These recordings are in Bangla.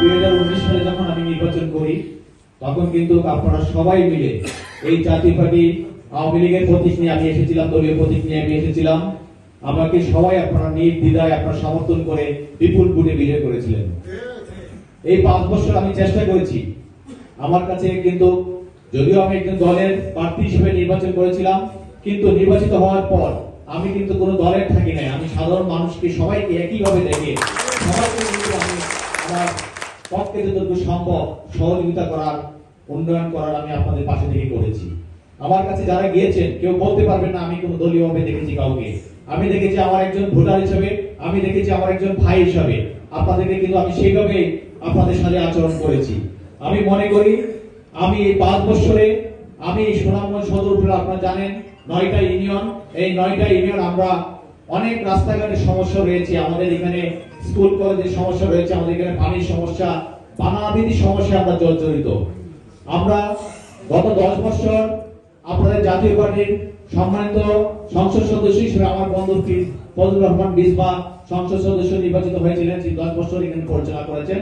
দুই হাজার উনিশ সালে যখন আমি নির্বাচন করি, তখন কিন্তু আপনারা সবাই মিলে এই জাতীয় পার্টি আওয়ামী লীগের প্রতীক নিয়ে আমি এসেছিলাম, দলীয় প্রতীক নিয়ে আমি এসেছিলাম। আমাকে সবাই আপনারা নির্দ্বিধায় আপনারা সমর্থন করে বিপুল ভোটে বিজয় করেছিলেন। এই পাঁচ বছর আমি চেষ্টা করেছি। আমার কাছে কিন্তু যদিও আমি একজন দলের প্রার্থী হিসেবে নির্বাচন করেছিলাম, কিন্তু নির্বাচিত হওয়ার পর আমি কিন্তু কোনো দলের থাকি নাই। আমি সাধারণ মানুষকে সবাইকে একইভাবে দেখে সবাইকে কিন্তু আমি আমার পক্ষে যতটুকু সম্ভব সহযোগিতা করার, উন্নয়ন করার আমি আপনাদের পাশে থেকে করেছি। আমার কাছে যারা গিয়েছেন, কেউ বলতে পারবেন না, আমি কোনো দলীয় ভাবে দেখেছি কাউকে। আমি দেখেছি আমার একজন ভোটার হিসেবে, আমি দেখেছি আমার একজন ভাই হিসাবে। আপনাদেরকে কিন্তু আমি সেইভাবে আপনাদের সাথে আচরণ করেছি। আমি মনে করি, আমি এই পাঁচ বছরে, আমি সুনামগঞ্জ সদর উপজেলা, আপনারা জানেন, নয়টা ইউনিয়ন। এই নয়টা ইউনিয়ন আমরা অনেক রাস্তাঘাটের সমস্যা রয়েছে, আমাদের এখানে স্কুল, কলেজের সমস্যা রয়েছে, আমাদের এখানে পানির সমস্যা নানাবিধি সমস্যা আমরা জর্জরিত। আমরা গত দশ বছর আপনাদের জাতীয় পার্টির সম্মানিত সংসদ সদস্য হিসেবে আমার বন্ধু ফি- ফজলুর রহমান বিসবা সংসদ সদস্য নির্বাচিত হয়েছিলেন তিনি দশ বছর এখানে পরিচালনা করেছেন।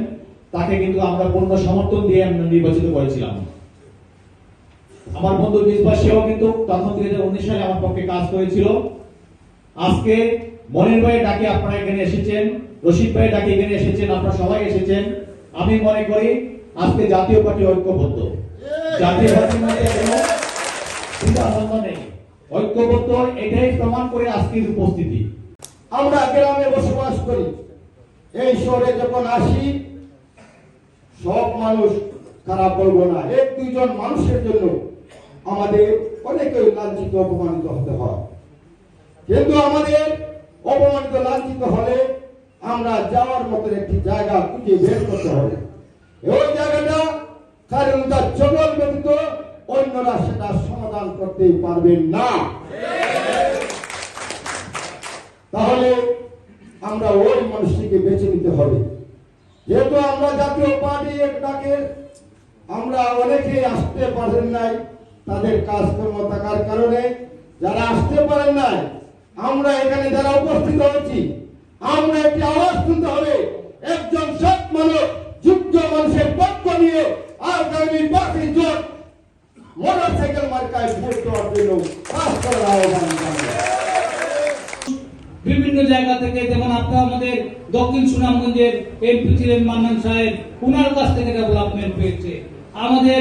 তাকে কিন্তু আমরা পূর্ণ সমর্থন দিয়ে আমরা নির্বাচিত করেছিলাম। আমার বন্ধু বিসবা সেও কিন্তু তখন দুই হাজার উনিশ সালে আমার পক্ষে কাজ করেছিল। আজকে মনির ভাই ডাকে আপনারা এখানে এসেছেন রশিদ ভাই ডাকে এখানে এসেছেন আপনারা সবাই এসেছেন। আমি মনে করি আজকে জাতীয় পার্টি ঐক্যবদ্ধ। জাতীয় পার্টির মধ্যে কোনো দ্বিধাদ্বন্দ্ব নেই। ঐক্যবদ্ধ এটাই প্রমাণ করে আজকের উপস্থিতি। আমরা গ্রামে বসবাস করি। এই শহরে যখন আসি সব মানুষ খারাপ বলব না এক দুইজন মানুষের জন্য আমাদের অনেকে লাঞ্ছিত অপমানিত হতে হয়। কিন্তু আমাদের অপমানিত লাঞ্ছিত হলে আমরা যাওয়ার মতো একটি জায়গা খুঁজে বের করতে হবে। ওই জায়গাটা কারণ তার জঙ্গল ব্যতীত অন্যরা সেটা সমাধান করতে পারবেন না। তাহলে আমরা ওই মানুষটিকে বেছে নিতে হবে। যেহেতু আমরা জাতীয় পার্টি একটাকে আমরা অনেকে আসতে পারেন নাই, তাদের কাজকর্ম থাকার কারণে যারা আসতে পারেন নাই আমরা এখানে যারা উপস্থিত হয়েছি, আমরা একটি আওয়াজ শুনতে হবে। একজন সৎ মানুষ যুদ্ধ মানুষের পক্ষ নিয়ে আগামী পাঁচই জোট মোটর সাইকেল মার্কায় ভোট দেওয়ার জন্য কাজ করার আহ্বান বিভিন্ন জায়গা থেকে যেমন আপনারা আমাদের দক্ষিণ সুনামগঞ্জের এমপি ছিলেন মান্নান সাহেব, উনার কাছ থেকে ডেভেলপমেন্ট পেয়েছে আমাদের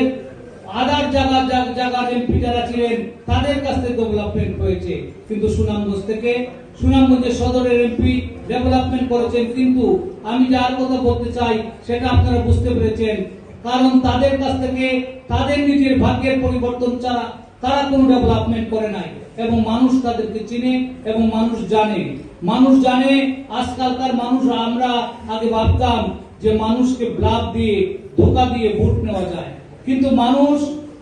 আদার জায়গা জায়গার এমপি যারা ছিলেন, তাদের কাছ থেকে ডেভেলপমেন্ট হয়েছে। কিন্তু সুনামগঞ্জ থেকে, সুনামগঞ্জের সদরের এমপি ডেভেলপমেন্ট করেছেন, কিন্তু আমি যার কথা বলতে চাই, সেটা আপনারা বুঝতে পেরেছেন। কারণ তাদের কাছ থেকে, তাদের নিজের ভাগ্যের পরিবর্তন ছাড়া তারা কোনো ডেভেলপমেন্ট করে নাই। এবং মানুষ তাদেরকে চিনে এবং মানুষ জানে। মানুষ জানে, আজকালকার মানুষ, আমরা আগে ভাবতাম যে মানুষকে ব্লাভ দিয়ে, ধোকা দিয়ে ভোট নেওয়া যায়। কিন্তু মানুষ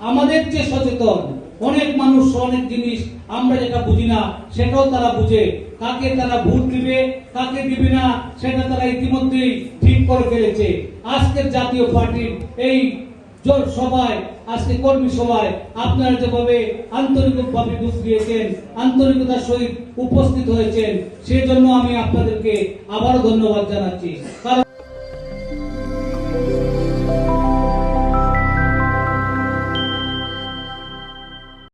আমাদের চেয়ে সচেতন। অনেক মানুষ অনেক জিনিস আমরা যেটা বুঝি না, সেটাও তারা বুঝে। কাকে তারা ভোট দিবে, কাকে দিবে না, সেটা তারা ইতিমধ্যেই ঠিক করে ফেলেছে। আজকের জাতীয় পার্টির এই জোর সভায়, আজকে কর্মী সভায় আপনারা যেভাবে আন্তরিকভাবে বুঝ দিয়েছেন আন্তরিকতার সহিত উপস্থিত হয়েছেন, সেজন্য আমি আপনাদেরকে আবারও ধন্যবাদ জানাচ্ছি। কারণ